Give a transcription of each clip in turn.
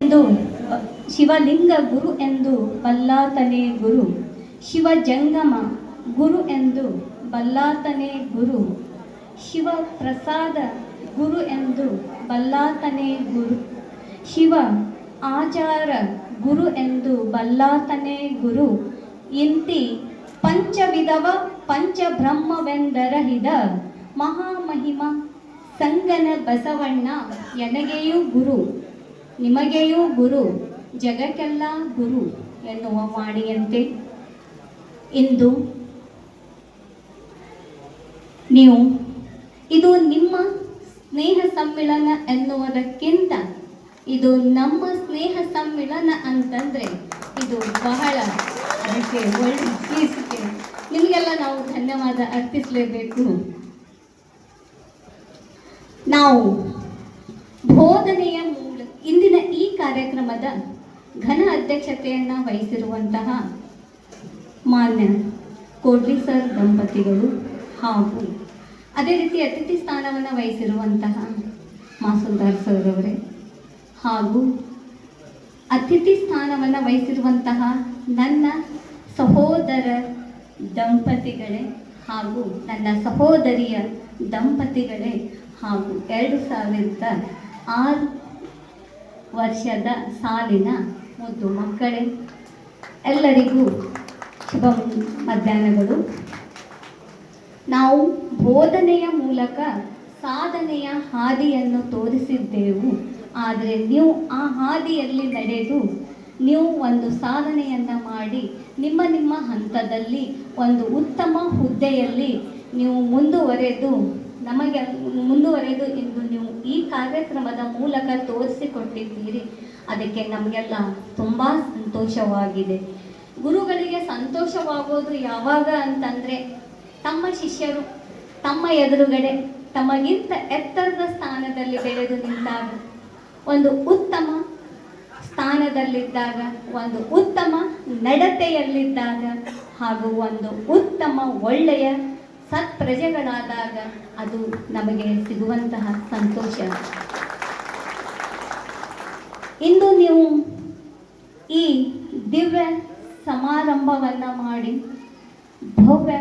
ಎಂದು, ಶಿವಲಿಂಗ ಗುರು ಎಂದು ಬಲ್ಲಾತನೆ ಗುರು ಶಿವ ಜಂಗಮ ಗುರು ಎಂದು ಬಲ್ಲಾತನೆ ಗುರು ಶಿವ ಪ್ರಸಾದ ಗುರು ಎಂದು ಬಲ್ಲಾತನೆ ಗುರು, ಶಿವ ಆಚಾರ ಗುರು ಎಂದು ಬಲ್ಲಾತನೆ ಗುರು, ಇಂತಿ ಪಂಚವಿಧವ ಪಂಚಬ್ರಹ್ಮವೆಂದರಹಿದ ಮಹಾಮಹಿಮ ಸಂಗನ ಬಸವಣ್ಣ ಎನಗೆಯೂ ಗುರು. ನಿಮಗೆಯೂ ಗುರು, ಜಗಕ್ಕೆಲ್ಲ ಗುರು ಎನ್ನುವ ವಾಣಿಯಂತೆ ಇಂದು ನೀವು ಇದು ನಿಮ್ಮ ಸ್ನೇಹ ಸಮ್ಮಿಳನ ಎನ್ನುವುದಕ್ಕಿಂತ ಇದು ನಮ್ಮ ಸ್ನೇಹ ಸಮ್ಮಿಳನ ಅಂತಂದ್ರೆ ಇದು ಬಹಳ ಅದಕ್ಕೆ ಒಳ್ಳೆ ಶೀರ್ಷಿಕೆ ನಿಮಗೆಲ್ಲ ನಾವು ಧನ್ಯವಾದ ಅರ್ಪಿಸಲೇಬೇಕು. ನಾವು ಬೋಧನೆಯ ಕಾರ್ಯಕ್ರಮದ ಘನ ಅಧ್ಯಕ್ಷತೆಯನ್ನ ವಹಿಸಿರುವಂತಹ ಮಾನ್ಯ ಕೋಡ್ಲಿ ಸರ್, ದಂಪತಿಗಳು ಹಾಗೂ ಅದೇ ರೀತಿ ಅತಿಥಿ ಸ್ಥಾನವನ್ನು ವಹಿಸಿರುವಂತಹ ಮಾಸೂದಾರ್ ಸರ್ ಅವರೇ ಹಾಗೂ ಅತಿಥಿ ಸ್ಥಾನವನ್ನು ವಹಿಸಿರುವಂತಹ ನನ್ನ ಸಹೋದರ ದಂಪತಿಗಳೇ ಹಾಗೂ ನನ್ನ ಸಹೋದರಿಯ ದಂಪತಿಗಳೇ ಹಾಗೂ ಎರಡು ಸಾವಿರದ ಆರು ವರ್ಷದ ಸಾಲಿನ ಮುದ್ದು ಮಕ್ಕಳೇ, ಎಲ್ಲರಿಗೂ ಶುಭ ಮಧ್ಯಾಹ್ನಗಳು. ನಾವು ಬೋಧನೆಯ ಮೂಲಕ ಸಾಧನೆಯ ಹಾದಿಯನ್ನು ತೋರಿಸಿದ್ದೆವು. ಆದರೆ ನೀವು ಆ ಹಾದಿಯಲ್ಲಿ ನಡೆದು ನೀವು ಒಂದು ಸಾಧನೆಯನ್ನು ಮಾಡಿ ನಿಮ್ಮ ನಿಮ್ಮ ಹಂತದಲ್ಲಿ ಒಂದು ಉತ್ತಮ ಹುದ್ದೆಯಲ್ಲಿ ನೀವು ಮುಂದುವರೆದು ನಮಗೆ ಮುಂದುವರೆದು ಎಂದು ನೀವು ಈ ಕಾರ್ಯಕ್ರಮದ ಮೂಲಕ ತೋರಿಸಿಕೊಟ್ಟಿದ್ದೀರಿ. ಅದಕ್ಕೆ ನಮಗೆಲ್ಲ ತುಂಬ ಸಂತೋಷವಾಗಿದೆ. ಗುರುಗಳಿಗೆ ಸಂತೋಷವಾಗೋದು ಯಾವಾಗ ಅಂತಂದರೆ ತಮ್ಮ ಶಿಷ್ಯರು, ತಮ್ಮ ಎದುರುಗಡೆ ತಮಗಿಂತ ಎತ್ತರದ ಸ್ಥಾನದಲ್ಲಿ ಬೆಳೆದು ನಿಂತಾಗ, ಒಂದು ಉತ್ತಮ ಸ್ಥಾನದಲ್ಲಿದ್ದಾಗ, ಒಂದು ಉತ್ತಮ ನಡತೆಯಲ್ಲಿದ್ದಾಗ ಹಾಗೂ ಒಂದು ಉತ್ತಮ ಒಳ್ಳೆಯ ಸತ್ಪ್ರಜೆಗಳಾದಾಗ ಅದು ನಮಗೆ ಸಿಗುವಂತಹ ಸಂತೋಷ. ಇಂದು ನೀವು ಈ ದಿವ್ಯ ಸಮಾರಂಭವನ್ನು ಮಾಡಿ ಭವ್ಯ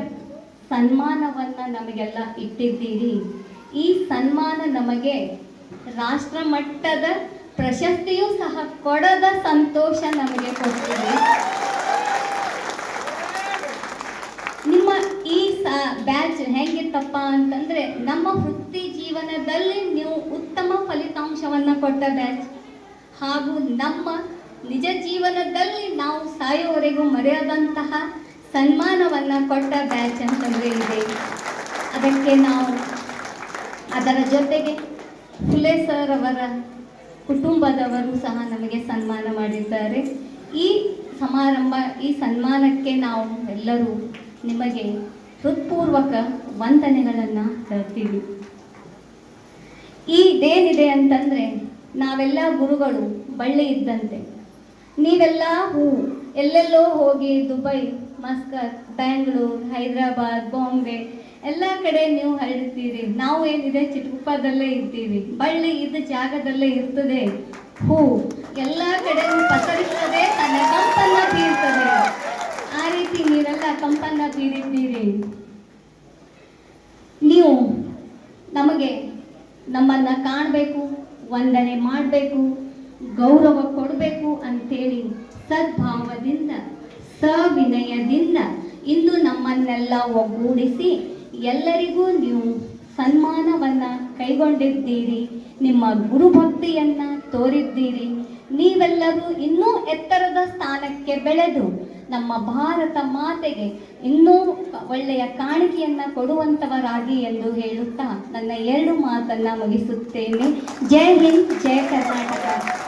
ಸನ್ಮಾನವನ್ನು ನಮಗೆಲ್ಲ ಇಟ್ಟಿದ್ದೀರಿ. ಈ ಸನ್ಮಾನ ನಮಗೆ ರಾಷ್ಟ್ರ ಮಟ್ಟದ ಪ್ರಶಸ್ತಿಯೂ ಸಹ ಕೊಡದ ಸಂತೋಷ ನಮಗೆ ಕೊಡ್ತೀರಿ ನಿಮ್ಮ ಈ ಸ ಬ್ಯಾಚ್ ಹೆಂಗಿತ್ತಪ್ಪ ಅಂತಂದ್ರೆ ನಮ್ಮ ವೃತ್ತಿ ಜೀವನದಲ್ಲಿ ನೀವು ಉತ್ತಮ ಫಲಿತಾಂಶವನ್ನು ಕೊಟ್ಟ ಬ್ಯಾಚ್ ಹಾಗೂ ನಮ್ಮ ನಿಜ ಜೀವನದಲ್ಲಿ ನಾವು ಸಾಯೋವರೆಗೂ ಮರೆಯದಂತಹ ಸನ್ಮಾನವನ್ನು ಕೊಟ್ಟ ಬ್ಯಾಚ್ ಅಂತಂದ್ರೆ ಇದೆ. ಅದಕ್ಕೆ ನಾವು ಅದರ ಜೊತೆಗೆ ಫುಲೆ ಸರ್ ಅವರ ಕುಟುಂಬದವರು ಸಹ ನಮಗೆ ಸನ್ಮಾನ ಮಾಡಿದ್ದಾರೆ. ಈ ಸಮಾರಂಭ, ಈ ಸನ್ಮಾನಕ್ಕೆ ನಾವು ಎಲ್ಲರೂ ನಿಮಗೆ ಹೃತ್ಪೂರ್ವಕ ವಂದನೆಗಳನ್ನು ಹೇಳ್ತೀವಿ ಈ ಇದೇನಿದೆ ಅಂತಂದರೆ ನಾವೆಲ್ಲ ಗುರುಗಳು ಬಳ್ಳಿ ಇದ್ದಂತೆ. ನೀವೆಲ್ಲ ಹೂ, ಎಲ್ಲೆಲ್ಲೋ ಹೋಗಿ ದುಬೈ, ಮಸ್ಕತ್, ಬ್ಯಾಂಗ್ಳೂರ್, ಹೈದರಾಬಾದ್, ಬಾಂಬೆ, ಎಲ್ಲ ಕಡೆ ನೀವು ಹರಡ್ತೀರಿ. ನಾವು ಏನಿದೆ? ಚಿಟ್ಕುಪ್ಪದಲ್ಲೇ ಇರ್ತೀವಿ. ಬಳ್ಳಿ ಇದ್ದ ಜಾಗದಲ್ಲೇ ಇರ್ತದೆ. ಹೂ, ಎಲ್ಲ ಕಡೆ ಪಸರಿಸ್ತದೆ ತನ್ನ ಕಂಪನ್ನ ಬೀರ್ತದೆ ನೀವೆಲ್ಲ ಕಂಪನ್ನ ತೀರಿದ್ದೀರಿ. ನೀವು ನಮಗೆ ನಮ್ಮನ್ನ ಕಾಣಬೇಕು, ವಂದನೆ ಮಾಡಬೇಕು, ಗೌರವ ಕೊಡಬೇಕು ಅಂತೇಳಿ ಸದ್ಭಾವದಿಂದ, ಸವಿನಯದಿಂದ ಇಂದು ನಮ್ಮನ್ನೆಲ್ಲ ಒಗ್ಗೂಡಿಸಿ ಎಲ್ಲರಿಗೂ ನೀವು ಸನ್ಮಾನವನ್ನ ಕೈಗೊಂಡಿದ್ದೀರಿ, ನಿಮ್ಮ ಗುರುಭಕ್ತಿಯನ್ನು ತೋರಿದ್ದೀರಿ. ನೀವೆಲ್ಲರೂ ಇನ್ನೂ ಎತ್ತರದ ಸ್ಥಾನಕ್ಕೆ ಬೆಳೆದು ನಮ್ಮ ಭಾರತ ಮಾತೆಗೆ ಇನ್ನೂ ಒಳ್ಳೆಯ ಕಾಣಿಕೆಯನ್ನು ಕೊಡುವಂಥವರಾಗಿ ಎಂದು ಹೇಳುತ್ತಾ ನನ್ನ ಎರಡು ಮಾತನ್ನು ಮುಗಿಸುತ್ತೇನೆ. ಜೈ ಹಿಂದ್, ಜೈ ಕರ್ನಾಟಕ.